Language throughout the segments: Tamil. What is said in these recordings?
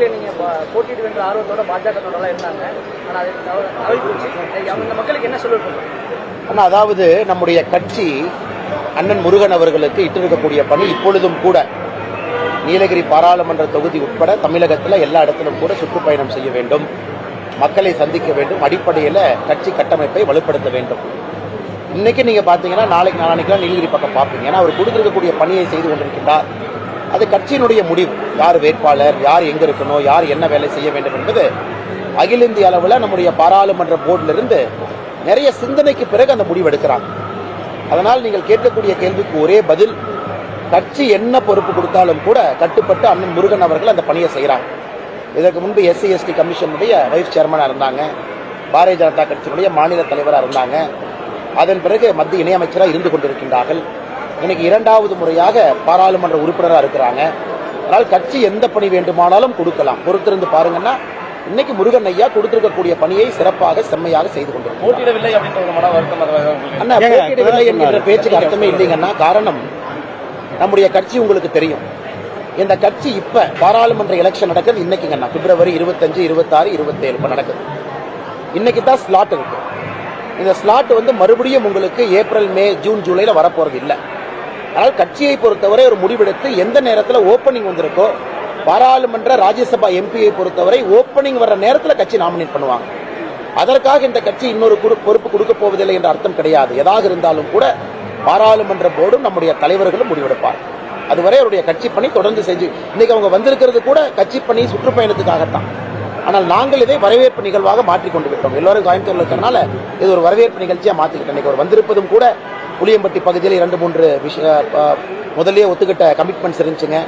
தொகுதியில நீங்க பா- ஆர்வத்தோட பாஜக தொடரெல்லாம் இருந்தாங்க ஆனால் அவங்க மக்களுக்கு என்ன சொல்லிருக்கோம் ஆனால் அதாவது நம்முடைய கட்சி அண்ணன் முருகன் அவர்களுக்கு இட்டிருக்கக்கூடிய பணி இப்பொழுதும் கூட நீலகிரி பாராளுமன்ற தொகுதி உட்பட தமிழகத்தில் எல்லா இடத்திலும் கூட சுற்றுப்பயணம் செய்ய வேண்டும். மக்களை சந்திக்க வேண்டும். அடிப்படையில் கட்சி கட்டமைப்பை வலுப்படுத்த வேண்டும். இன்னைக்கு நீங்க பாத்தீங்கன்னா நாளைக்கு நாளைக்கு நீலகிரி பக்கம் பார்ப்பீங்க. ஏன்னா அவர் கொடுத்திருக்கக்கூடிய பணியை செய்து கொண்டிருக்கின்றார். அது கட்சியினுடைய முடிவு. யார் வேட்பாளர் யார் எங்க இருக்கணும் யார் என்ன வேலை செய்ய வேண்டும் என்பது அகில இந்திய அளவில் நம்முடைய பாராளுமன்ற போர்டிலிருந்து இருந்து நிறைய சிந்தனைக்கு பிறகு அந்த முடிவு எடுக்கிறாங்க. அதனால் நீங்கள் கேட்கக்கூடிய கேள்விக்கு ஒரே பதில் கட்சி என்ன பொறுப்பு கொடுத்தாலும் கூட கட்டுப்பட்டு அண்ணன் முருகன் அவர்கள் அந்த பணியை செய்கிறாங்க இதற்கு முன்பு எஸ்சி எஸ்டி கமிஷனுடைய வைஸ் சேர்மனாக இருந்தாங்க பாரதிய ஜனதா கட்சியினுடைய மாநில தலைவராக இருந்தாங்க. அதன் பிறகு மத்திய இணையமைச்சராக இருந்து கொண்டிருக்கின்றார்கள். இன்னைக்கு இரண்டாவது முறையாக பாராளுமன்ற உறுப்பினராக இருக்கிறாங்க. அதனால் கட்சி எந்த பணி வேண்டுமானாலும் கொடுக்கலாம். பொறுத்திருந்து பாருங்கன்னா இன்னைக்கு முருகன் ஐயா கொடுத்திருக்கக்கூடிய பணியை சிறப்பாக செம்மையாக செய்து போட்டியிடவில்லை உங்களுக்கு. அண்ணா போட்டியிடவில்லை என்கிற பேச்சுக்கு அர்த்தமே இல்லைங்கன்னா காரணம் நம்முடைய கட்சி உங்களுக்கு தெரியும். இந்த கட்சி இப்ப பாராளுமன்ற எலெக்ஷன் நடக்குது. இன்னைக்குங்கண்ணா பிப்ரவரி இருபத்தஞ்சு இருபத்தாறு இருபத்தேழு இப்ப நடக்குது. இன்னைக்கு தான் ஸ்லாட் இருக்கு. இந்த ஸ்லாட் வந்து மறுபடியும் உங்களுக்கு ஏப்ரல் மே ஜூன் ஜூலைல வரப்போறது இல்லை. அதனால் கட்சியை பொறுத்தவரை ஒரு முடிவெடுத்து எந்த நேரத்தில் ஓப்பனிங் வந்திருக்கோ பாராளுமன்ற ராஜ்யசபா எம்பியை பொறுத்தவரை ஓப்பனிங் வர்ற நேரத்தில் கட்சி நாமினேட் பண்ணுவாங்க. அதற்காக இந்த கட்சி இன்னொரு குறு- பொறுப்பு கொடுக்க போவதில்லை என்ற அர்த்தம் கிடையாது. எதாக இருந்தாலும் கூட பாராளுமன்ற போர்டும் நம்முடைய தலைவர்களும் முடிவெடுப்பார். அதுவரை அவருடைய கட்சி பணி தொடர்ந்து செஞ்சு இன்னைக்கு அவங்க வந்திருக்கிறது கூட கட்சி பணி சுற்றுப்பயணத்துக்காகத்தான். ஆனால் நாங்கள் இதை வரவேற்பு நிகழ்வாக மாற்றிக் கொண்டு விட்டோம். எல்லோரும் கோயம்புத்தூர்ல இருக்கிறனால இது ஒரு வரவேற்பு நிகழ்ச்சியா மாற்றிக்கிட்டோம் இன்னைக்கு அவர் வந்திருப்பதும் கூட புளியம்பட்டி பகுதியில் இரண்டு மூன்று விஷய முதல்லயே ஒத்துக்கிட்ட கமிட்மெண்ட்ஸ் இருந்துச்சுங்க.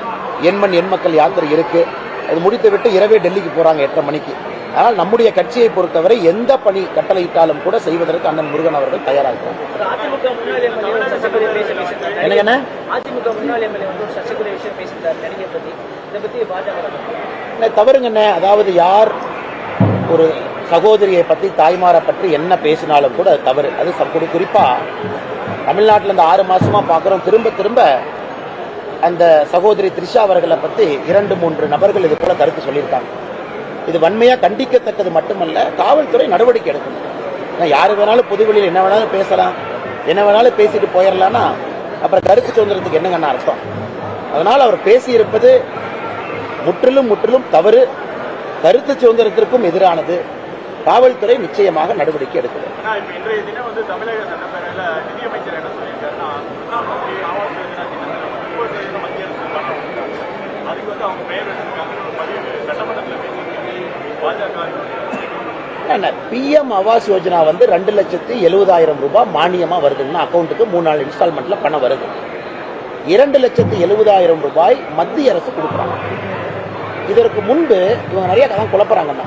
எண்மண் எண் மக்கள் யாத்திரை இருக்கு. அது முடித்து விட்டு இரவே டெல்லிக்கு போறாங்க எட்டரை மணிக்கு. ஆனால் நம்முடைய கட்சியை பொறுத்தவரை எந்த பணி கட்டளையிட்டாலும் கூட செய்வதற்கு அண்ணன் முருகன் அவர்கள் தயாராகிறார். இல்லை, தவறுங்கண்ணே அதாவது யார் ஒரு சகோதரியை பற்றி தாய்மாரை பற்றி என்ன பேசினாலும் கூட அது தவறு. அது ச- குறி- தமிழ்நாட்டில் இந்த ஆறு மாதமாக பார்க்குறோம் திரும்ப திரும்ப அந்த சகோதரி த்ரிஷா அவர்களை பற்றி இரண்டு மூன்று நபர்கள் இது போல கருத்து சொல்லியிருக்காங்க. இது வன்மையாக கண்டிக்கத்தக்கது மட்டுமல்ல காவல்துறை நடவடிக்கை எடுக்கணும் ஏன்னா யார் வேணாலும் பொதுவெளியில் என்ன வேணாலும் பேசலாம். என்ன வேணாலும் பேசிட்டு போயிடலாம்னா அப்புறம் கருத்து சுதந்திரத்துக்கு என்னங்கன்னா அர்த்தம். அதனால் அவர் பேசியிருப்பது முற்றிலும் முற்றிலும் தவறு. கருத்து சுதந்திரத்திற்கும் எதிரானது. காவல்துறை நிச்சயமாக நடவடிக்கை எடுக்கிறது. பிஎம் ஆவாஸ் யோஜனா வந்து ரெண்டு லட்சத்தி எழுபதாயிரம் ரூபாய் மானியமா வருதுன்னா அக்கௌண்ட்டுக்கு மூணு நாலு இன்ஸ்டால்மெண்ட்ல பணம் வருது. இரண்டு லட்சத்தி எழுபதாயிரம் ரூபாய் மத்திய அரசு கொடுக்குறாங்க. இதற்கு முன்பு இவங்க நிறைய கதை குழப்பறாங்கன்னா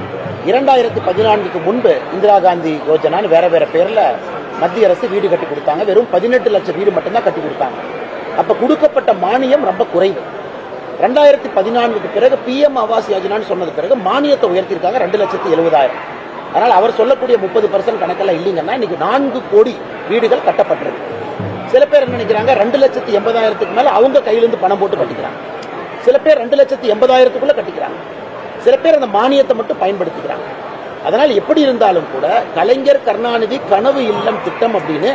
இரண்டாயிரத்தி பதினான்குக்கு முன்பு இந்திரா காந்தி யோஜனான்னு வேற வேற பேர்ல மத்திய அரசு வீடு கட்டி கொடுத்தாங்க. வெறும் பதினெட்டு லட்சம் வீடு மட்டும்தான் கட்டி கொடுத்தாங்க. அப்ப கொடுக்கப்பட்ட மானியம் ரொம்ப குறைவு. ரெண்டாயிரத்தி பதினான்குக்கு பிறகு பிஎம் ஆவாஸ் யோஜனான்னு சொன்னது பிறகு மானியத்தை உயர்த்திருக்காங்க ரெண்டு லட்சத்தி எழுபதாயிரம். அதனால் அவர் சொல்லக்கூடிய முப்பது பர்சன்ட் கணக்கெல்லாம் இல்லைங்கன்னா இன்னைக்கு நான்கு கோடி வீடுகள் கட்டப்பட்டிருக்கு. சில பேர் என்ன நினைக்கிறாங்க? ரெண்டு லட்சத்தி எண்பதாயிரத்துக்கு மேல அவங்க கையிலிருந்து பணம் போட்டு கட்டிக்கிறாங்க. சில பேர் ரெண்டு லட்சத்தி எண்பதாயிரத்துக்குள்ள கட்டிக்கிறாங்க. சில பேர் அந்த மானியத்தை மட்டும் பயன்படுத்திக்கிறாங்க. அதனால் எப்படி இருந்தாலும் கூட கலைஞர் கருணாநிதி கனவு இல்லம் திட்டம் அப்படின்னு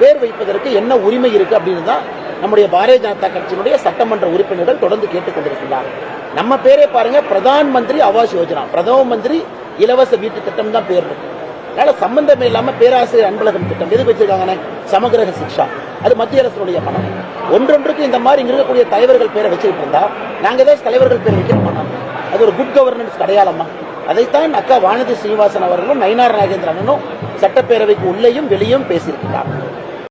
பேர் வைப்பதற்கு என்ன உரிமை இருக்கு அப்படின்னு தான் நம்முடைய பாரதிய ஜனதா கட்சியினுடைய சட்டமன்ற உறுப்பினர்கள் தொடர்ந்து கேட்டுக்கொண்டிருக்கிறாங்க நம்ம பேரே பாருங்க பிரதான் மந்திரி ஆவாஸ் யோஜனா. பிரதம மந்திரி இலவச வீட்டு திட்டம் தான் பேர் இருக்கு அதனால சம்பந்தம் இல்லாம பேராசிரியர் அன்பழகன் திட்டம். எதுக்கு வச்சிருக்காங்கன்னு சமகிரக சிக்ஷா. அது மத்திய அரசுடைய பணம். ஒன்றொன்றுக்கு இந்த மாதிரி இங்க இருக்கக்கூடிய தலைவர்கள் பேரை வச்சுக்கிட்டு இருந்தா நாங்க ஏதாவது தலைவர்கள் பேர் வைக்க மாட்டோம் அது ஒரு குட் கவர்னன்ஸ் அடையாளமா? அதைத்தான் அக்கா வானதி சீனிவாசன் அவர்களும் நயினார் நாகேந்திரனும் சட்டப்பேரவைக்கு உள்ளேயும் வெளியும் பேசியிருக்கிறார்